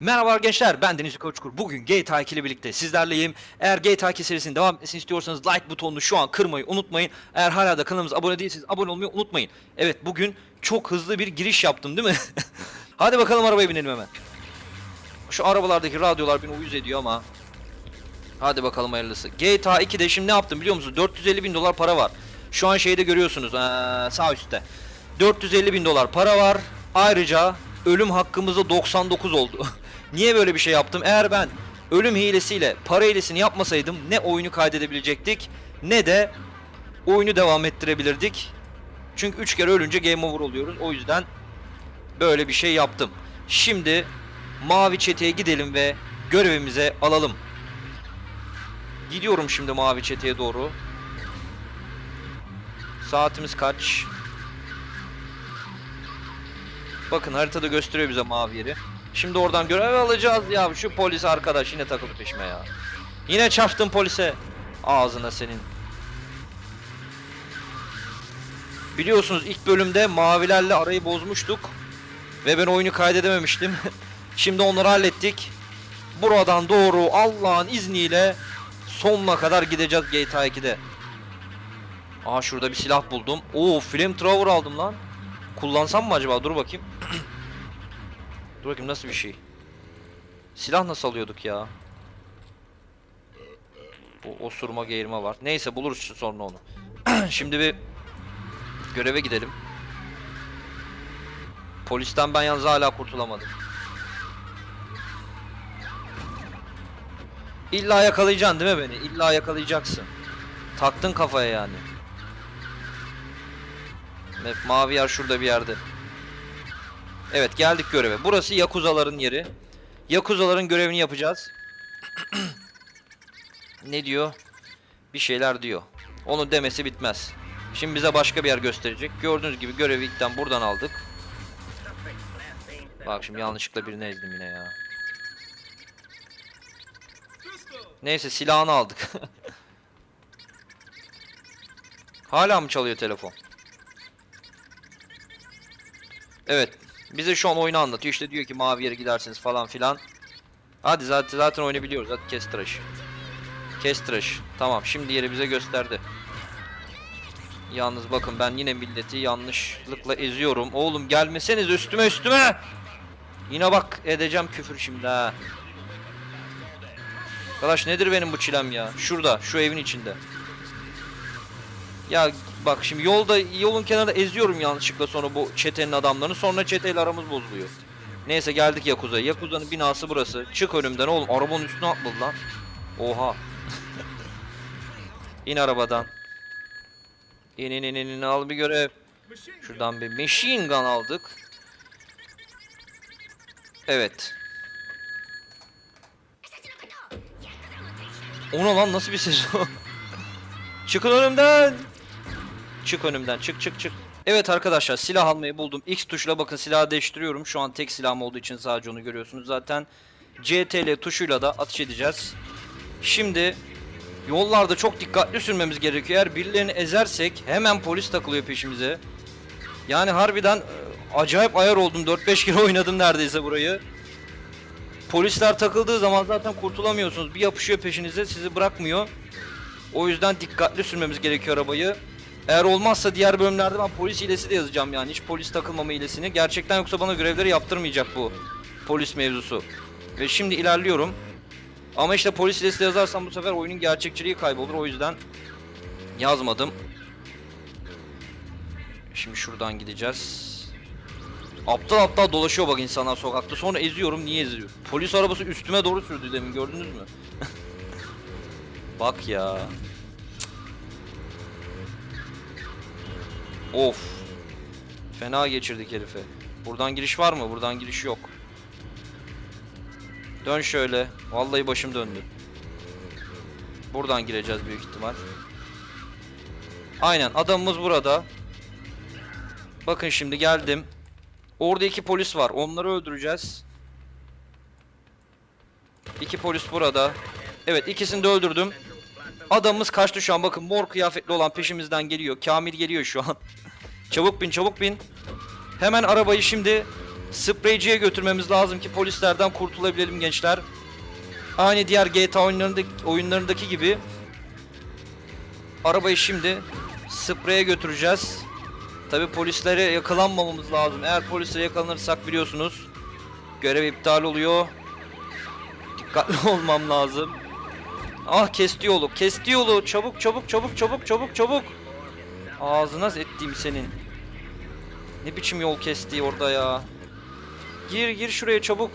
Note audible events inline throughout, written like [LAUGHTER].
Merhaba gençler ben Deniz Koçkur. Bugün GTA 2 ile birlikte sizlerleyim. Eğer GTA 2 serisinin devam etmesini istiyorsanız like butonunu şu an kırmayı unutmayın. Eğer hala da kanalımıza abone değilseniz abone olmayı unutmayın. Evet bugün çok hızlı bir giriş yaptım değil mi? [LAUGHS] Hadi bakalım arabaya binelim hemen. Şu arabalardaki radyolar beni uyuz ediyor ama. Hadi bakalım hayırlısı. GTA 2'de şimdi ne yaptım biliyor musunuz? 450 bin dolar para var. Şu an şeyde görüyorsunuz ee, sağ üstte. 450 bin dolar para var. Ayrıca ölüm hakkımızda 99 oldu. [LAUGHS] Niye böyle bir şey yaptım? Eğer ben ölüm hilesiyle para hilesini yapmasaydım ne oyunu kaydedebilecektik ne de oyunu devam ettirebilirdik. Çünkü 3 kere ölünce game over oluyoruz. O yüzden böyle bir şey yaptım. Şimdi mavi çeteye gidelim ve görevimize alalım. Gidiyorum şimdi mavi çeteye doğru. Saatimiz kaç? Bakın haritada gösteriyor bize mavi yeri. Şimdi oradan görev alacağız ya. Şu polis arkadaş yine takıldı peşime ya. Yine çarptın polise. Ağzına senin. Biliyorsunuz ilk bölümde mavilerle arayı bozmuştuk. Ve ben oyunu kaydedememiştim. [LAUGHS] Şimdi onları hallettik. Buradan doğru Allah'ın izniyle sonuna kadar gideceğiz GTA 2'de. Aa şurada bir silah buldum. Oo flamethrower aldım lan. Kullansam mı acaba? Dur bakayım. Dur bakayım nasıl bir şey. Silah nasıl alıyorduk ya? Bu osurma geğirme var. Neyse buluruz sonra onu. [CLEARS THROAT] Şimdi bir göreve gidelim. Polisten ben yalnız hala kurtulamadım. İlla yakalayacaksın değil mi beni? İlla yakalayacaksın. Taktın kafaya yani. Mavi yer şurada bir yerde. Evet geldik göreve. Burası Yakuza'ların yeri. Yakuza'ların görevini yapacağız. [CLEARS THROAT] ne diyor? Bir şeyler diyor. Onu demesi bitmez. Şimdi bize başka bir yer gösterecek. Gördüğünüz gibi görevi ilkten buradan aldık. Bak şimdi yanlışlıkla birini ezdim yine ya. Neyse silahını aldık. [LAUGHS] Hala mı çalıyor telefon? Evet. Bize şu an oyunu anlatıyor. İşte diyor ki mavi yere gidersiniz falan filan. Hadi zaten zaten oyunu. Hadi kes tıraşı. Kes tıraşı. Tamam şimdi yeri bize gösterdi. Yalnız bakın ben yine milleti yanlışlıkla eziyorum. Oğlum gelmeseniz üstüme üstüme. Yine bak edeceğim küfür şimdi ha. Arkadaş nedir benim bu çilem ya? Şurada, şu evin içinde. Ya bak şimdi yolda yolun kenarında eziyorum yanlışlıkla sonra bu çetenin adamlarını. Sonra çeteyle aramız bozuluyor. Neyse geldik Yakuza'ya. Yakuza'nın binası burası. Çık önümden oğlum. Arabanın üstüne atladı lan. Oha. [LAUGHS] İn arabadan. İn in in in al bir görev. Şuradan bir machine gun aldık. Evet. Ona lan nasıl bir ses o? [LAUGHS] Çıkın önümden. Çık önümden. Çık çık çık. Evet arkadaşlar silah almayı buldum. X tuşuyla bakın silahı değiştiriyorum. Şu an tek silahım olduğu için sadece onu görüyorsunuz zaten. CTRL tuşuyla da atış edeceğiz. Şimdi yollarda çok dikkatli sürmemiz gerekiyor. Eğer birilerini ezersek hemen polis takılıyor peşimize. Yani harbiden e, acayip ayar oldum. 4-5 kere oynadım neredeyse burayı. Polisler takıldığı zaman zaten kurtulamıyorsunuz. Bir yapışıyor peşinize sizi bırakmıyor. O yüzden dikkatli sürmemiz gerekiyor arabayı. Eğer olmazsa diğer bölümlerde ben polis hilesi de yazacağım yani. Hiç polis takılmama hilesini. Gerçekten yoksa bana görevleri yaptırmayacak bu polis mevzusu. Ve şimdi ilerliyorum. Ama işte polis hilesi de yazarsam bu sefer oyunun gerçekçiliği kaybolur. O yüzden yazmadım. Şimdi şuradan gideceğiz. Aptal aptal dolaşıyor bak insanlar sokakta. Sonra eziyorum. Niye eziyor? Polis arabası üstüme doğru sürdü demin gördünüz mü? [LAUGHS] bak ya. Of. Fena geçirdik herife. Buradan giriş var mı? Buradan giriş yok. Dön şöyle. Vallahi başım döndü. Buradan gireceğiz büyük ihtimal. Aynen adamımız burada. Bakın şimdi geldim. Orada iki polis var. Onları öldüreceğiz. İki polis burada. Evet ikisini de öldürdüm. Adamımız kaçtı şu an. Bakın mor kıyafetli olan peşimizden geliyor. Kamil geliyor şu an. [LAUGHS] çabuk bin çabuk bin. Hemen arabayı şimdi Spreyciye götürmemiz lazım ki polislerden kurtulabilelim gençler. Aynı diğer GTA oyunlarındaki, oyunlarındaki gibi arabayı şimdi spreye götüreceğiz. Tabi polislere yakalanmamamız lazım. Eğer polislere yakalanırsak biliyorsunuz görev iptal oluyor. Dikkatli [LAUGHS] olmam lazım. Ah kesti yolu. Kesti yolu. Çabuk çabuk çabuk çabuk çabuk çabuk. Ağzına ettiğim senin. Ne biçim yol kesti orada ya. Gir gir şuraya çabuk.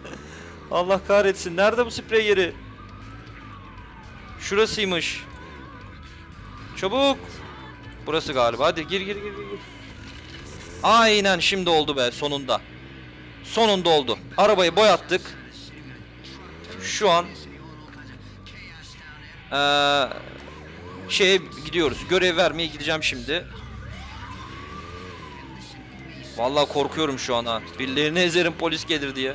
[LAUGHS] Allah kahretsin. Nerede bu sprey yeri? Şurasıymış. Çabuk. Burası galiba. Hadi gir gir gir gir. Aynen şimdi oldu be sonunda. Sonunda oldu. Arabayı boyattık. Şu an eee şeye gidiyoruz. Görev vermeye gideceğim şimdi. Vallahi korkuyorum şu an ha. Birilerini ezerim polis gelir diye.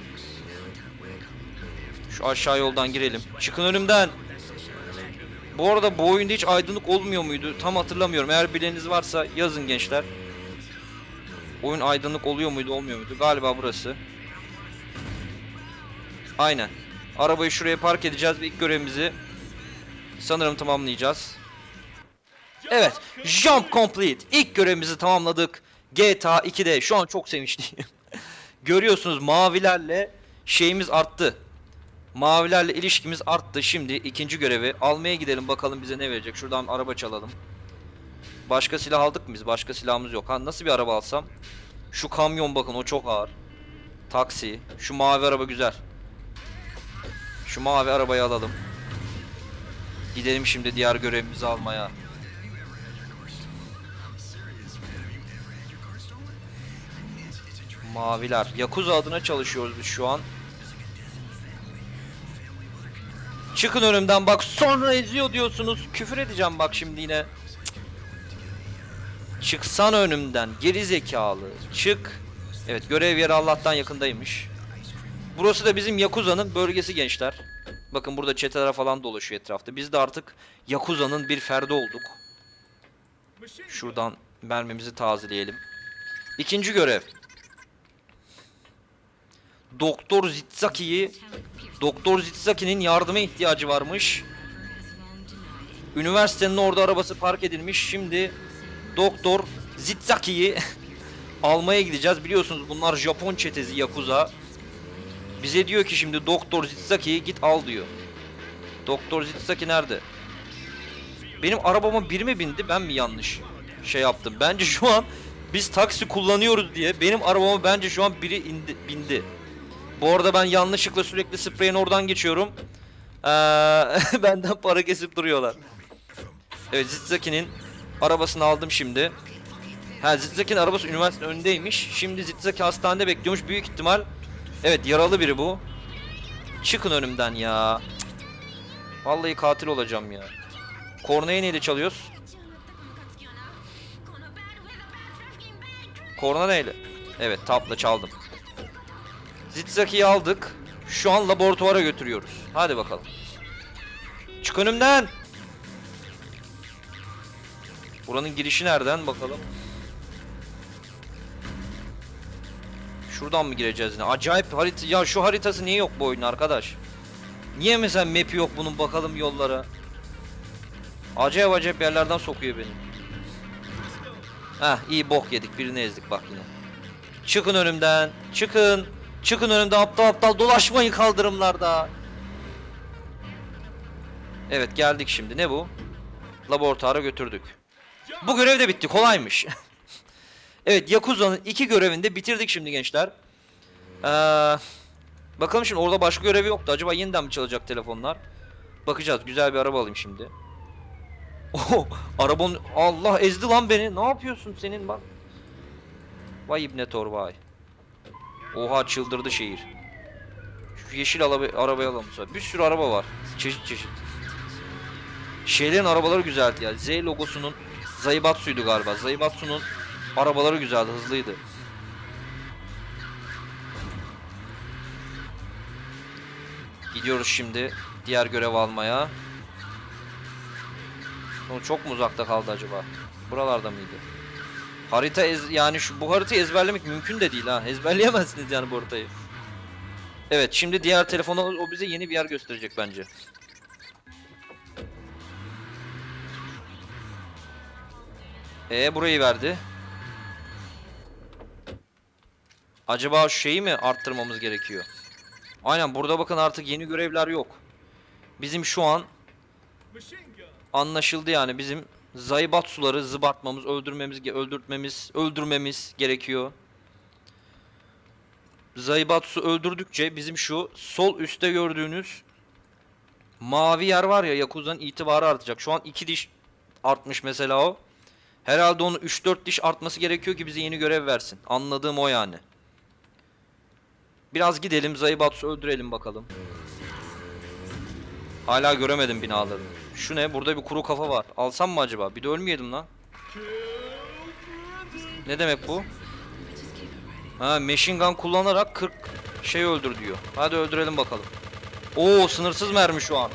Şu aşağı yoldan girelim. Çıkın önümden. Bu arada bu oyunda hiç aydınlık olmuyor muydu? Tam hatırlamıyorum. Eğer bileniniz varsa yazın gençler. Oyun aydınlık oluyor muydu olmuyor muydu? Galiba burası. Aynen. Arabayı şuraya park edeceğiz ve ilk görevimizi sanırım tamamlayacağız. Evet. Jump complete. İlk görevimizi tamamladık. GTA 2'de şu an çok sevinçliyim. [LAUGHS] Görüyorsunuz mavilerle şeyimiz arttı. Mavilerle ilişkimiz arttı. Şimdi ikinci görevi almaya gidelim bakalım bize ne verecek. Şuradan araba çalalım. Başka silah aldık mı biz? Başka silahımız yok. Ha nasıl bir araba alsam? Şu kamyon bakın o çok ağır. Taksi. Şu mavi araba güzel. Şu mavi arabayı alalım. Gidelim şimdi diğer görevimizi almaya. Maviler. Yakuza adına çalışıyoruz biz şu an. Çıkın önümden bak sonra eziyor diyorsunuz. Küfür edeceğim bak şimdi yine. Çıksan önümden geri zekalı. Çık. Evet görev yeri Allah'tan yakındaymış. Burası da bizim Yakuza'nın bölgesi gençler. Bakın burada çeteler falan dolaşıyor etrafta. Biz de artık Yakuza'nın bir ferdi olduk. Şuradan mermimizi tazeleyelim. İkinci görev. Doktor Zitsaki'yi Doktor Zitsaki'nin yardıma ihtiyacı varmış. Üniversitenin orada arabası park edilmiş. Şimdi Doktor Zitsaki'yi [LAUGHS] almaya gideceğiz. Biliyorsunuz bunlar Japon çetesi Yakuza. Bize diyor ki şimdi Doktor Zitsaki'yi git al diyor. Doktor Zitsaki nerede? Benim arabama biri mi bindi ben mi yanlış şey yaptım? Bence şu an biz taksi kullanıyoruz diye benim arabama bence şu an biri indi, bindi. Bu arada ben yanlışlıkla sürekli spreyin oradan geçiyorum. Ee, [LAUGHS] benden para kesip duruyorlar. Evet Zitzaki'nin arabasını aldım şimdi. Ha Zitzaki'nin arabası üniversitenin önündeymiş. Şimdi Zitzaki hastanede bekliyormuş büyük ihtimal. Evet yaralı biri bu. Çıkın önümden ya. Vallahi katil olacağım ya. Kornayı neyle çalıyoruz? Korna neyle? Evet tapla çaldım. Zitzaki'yi aldık. Şu an laboratuvara götürüyoruz. Hadi bakalım. Çık önümden. Buranın girişi nereden bakalım. Şuradan mı gireceğiz ne? Acayip harita. Ya şu haritası niye yok bu oyunun arkadaş? Niye mesela map yok bunun bakalım yollara. Acayip acayip yerlerden sokuyor beni. Heh iyi bok yedik birini ezdik bak yine. Çıkın önümden. Çıkın. Çıkın önümden aptal aptal dolaşmayın kaldırımlarda. Evet geldik şimdi. Ne bu? Laboratuvara götürdük. Bu görev de bitti. Kolaymış. [LAUGHS] evet Yakuza'nın iki görevini de bitirdik şimdi gençler. Ee, bakalım şimdi orada başka görevi yoktu. Acaba yeniden mi çalacak telefonlar? Bakacağız. Güzel bir araba alayım şimdi. Oh, arabanın Allah ezdi lan beni. Ne yapıyorsun senin bak. Vay ibne tor vay. Oha çıldırdı şehir. Şu yeşil araba, arabayı alalım. Bir sürü araba var. Çeşit çeşit. Şeylerin arabaları güzeldi ya. Z logosunun Zaibatsu'ydu galiba. Zaibatsu'nun arabaları güzeldi, hızlıydı. Gidiyoruz şimdi diğer görev almaya. O çok mu uzakta kaldı acaba? Buralarda mıydı? Harita ez, yani şu bu haritayı ezberlemek mümkün de değil ha. Ezberleyemezsiniz yani bu haritayı. Evet şimdi diğer telefona o bize yeni bir yer gösterecek bence. E burayı verdi. Acaba şeyi mi arttırmamız gerekiyor? Aynen burada bakın artık yeni görevler yok. Bizim şu an anlaşıldı yani bizim Zaybatsuları zıbartmamız, öldürmemiz, öldürtmemiz, öldürmemiz gerekiyor. Zaybatsu öldürdükçe bizim şu sol üstte gördüğünüz mavi yer var ya Yakuza'nın itibarı artacak. Şu an 2 diş artmış mesela o. Herhalde onu 3-4 diş artması gerekiyor ki bize yeni görev versin. Anladığım o yani. Biraz gidelim Zaybatsu öldürelim bakalım. Hala göremedim binaları. Şu ne? Burada bir kuru kafa var. Alsam mı acaba? Bir de ölmeyelim lan. Ne demek bu? Ha machine gun kullanarak 40 şey öldür diyor. Hadi öldürelim bakalım. Oo sınırsız mermi şu an.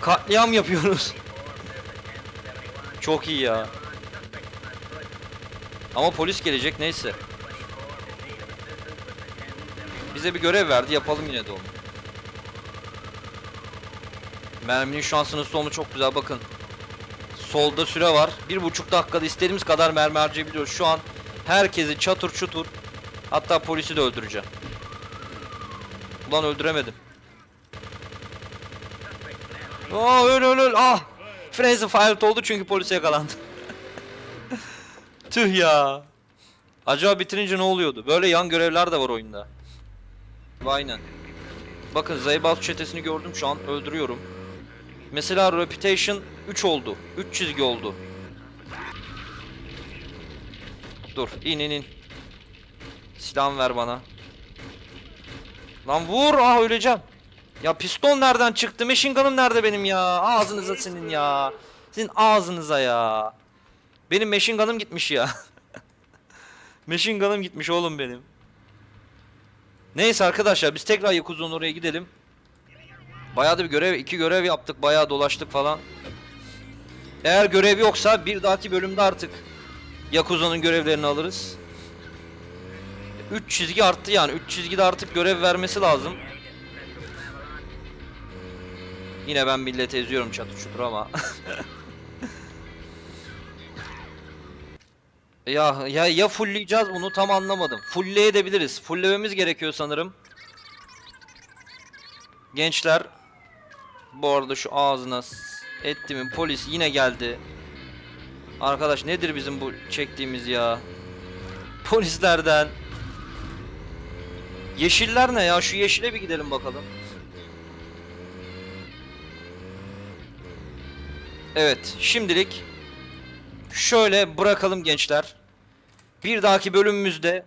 Katliam yapıyoruz. Çok iyi ya. Ama polis gelecek neyse. Bize bir görev verdi yapalım yine de onu. Merminin şu an sınırsız çok güzel bakın. Solda süre var. Bir buçuk dakikada istediğimiz kadar mermi harcayabiliyoruz. Şu an herkesi çatır çutur. Hatta polisi de öldüreceğim. Ulan öldüremedim. Aa öl öl öl ah. Frenzy fired oldu çünkü polise yakalandı. [LAUGHS] Tüh ya. Acaba bitirince ne oluyordu? Böyle yan görevler de var oyunda. Aynen. Bakın Zaybalt çetesini gördüm şu an öldürüyorum. Mesela Reputation 3 oldu. 3 çizgi oldu. Dur in in in. Silahımı ver bana. Lan vur ah öleceğim. Ya piston nereden çıktı? Machine gun'ım nerede benim ya? Ağzınıza senin ya. Senin ağzınıza ya. Benim machine gun'ım gitmiş ya. [LAUGHS] machine gun'ım gitmiş oğlum benim. Neyse arkadaşlar biz tekrar Yakuza'nın oraya gidelim. Bayağı da bir görev, iki görev yaptık, bayağı dolaştık falan. Eğer görev yoksa bir dahaki bölümde artık Yakuza'nın görevlerini alırız. 3 çizgi arttı yani. 3 çizgide artık görev vermesi lazım. Yine ben milleti eziyorum çatır çutur ama. [LAUGHS] ya ya ya fullleyeceğiz bunu tam anlamadım. Fullleyebiliriz. Fulllememiz gerekiyor sanırım. Gençler bu arada şu ağzına ettimin polis yine geldi. Arkadaş nedir bizim bu çektiğimiz ya? Polislerden. Yeşiller ne ya? Şu yeşile bir gidelim bakalım. Evet, şimdilik şöyle bırakalım gençler. Bir dahaki bölümümüzde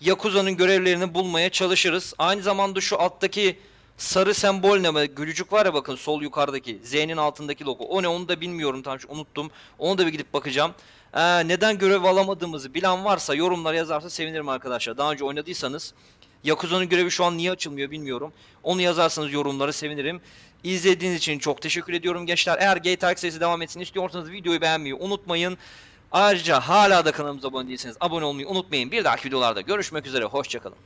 Yakuza'nın görevlerini bulmaya çalışırız. Aynı zamanda şu alttaki sarı sembol ne? Gülücük var ya bakın sol yukarıdaki. Z'nin altındaki logo. O ne onu da bilmiyorum tam şu unuttum. Onu da bir gidip bakacağım. Ee, neden görev alamadığımızı bilen varsa yorumlara yazarsa sevinirim arkadaşlar. Daha önce oynadıysanız Yakuza'nın görevi şu an niye açılmıyor bilmiyorum. Onu yazarsanız yorumlara sevinirim. İzlediğiniz için çok teşekkür ediyorum gençler. Eğer GTA serisi devam etsin istiyorsanız videoyu beğenmeyi unutmayın. Ayrıca hala da kanalımıza abone değilseniz abone olmayı unutmayın. Bir dahaki videolarda görüşmek üzere. Hoşçakalın.